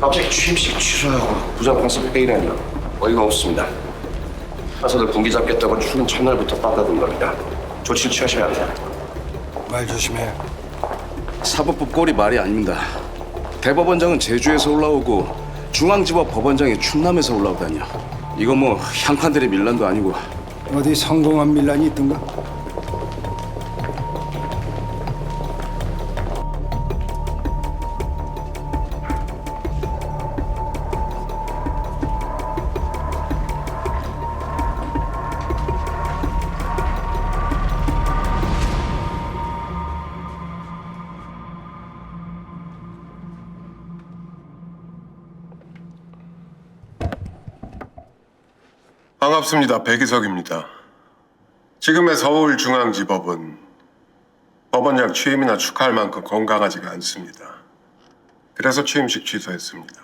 갑자기 취임식 취소하고 부장판사 회의라니 어이가 없습니다. 판사들 분기 잡겠다고 출근 첫날부터 빠다든 겁니다. 조치를 취하셔야 합니다. 말 조심해. 사법부 꼴이 말이 아닙니다. 대법원장은 제주에서 올라오고 중앙지법 법원장이 충남에서 올라오다니요. 이거 뭐 향판들의 밀란도 아니고 어디 성공한 밀란이 있던가? 반갑습니다. 백이석입니다. 지금의 서울중앙지법은 법원장 취임이나 축하할 만큼 건강하지가 않습니다. 그래서 취임식 취소했습니다.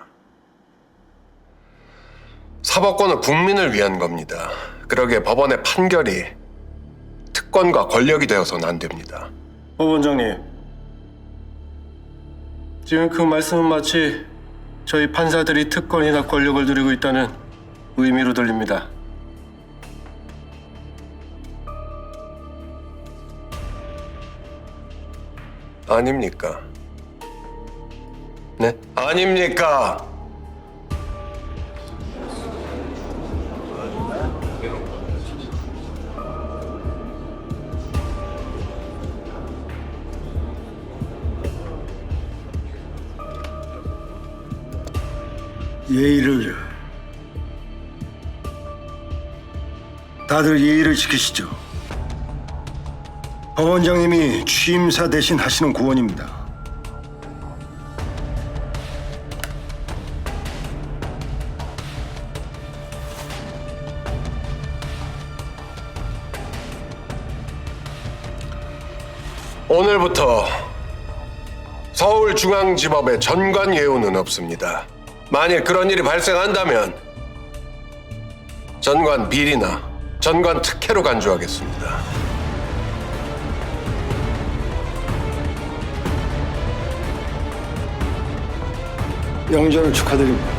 사법권은 국민을 위한 겁니다. 그러기에 법원의 판결이 특권과 권력이 되어서는 안 됩니다. 법원장님, 지금 그 말씀은 마치 저희 판사들이 특권이나 권력을 누리고 있다는 의미로 들립니다. 아닙니까? 네? 아닙니까? 예의를 다들 예의를 지키시죠. 법원장님이 취임사 대신 하시는 구원입니다. 오늘부터 서울중앙지법에 전관 예우는 없습니다. 만일 그런 일이 발생한다면 전관 비리나 전관 특혜로 간주하겠습니다. 영전을 축하드립니다.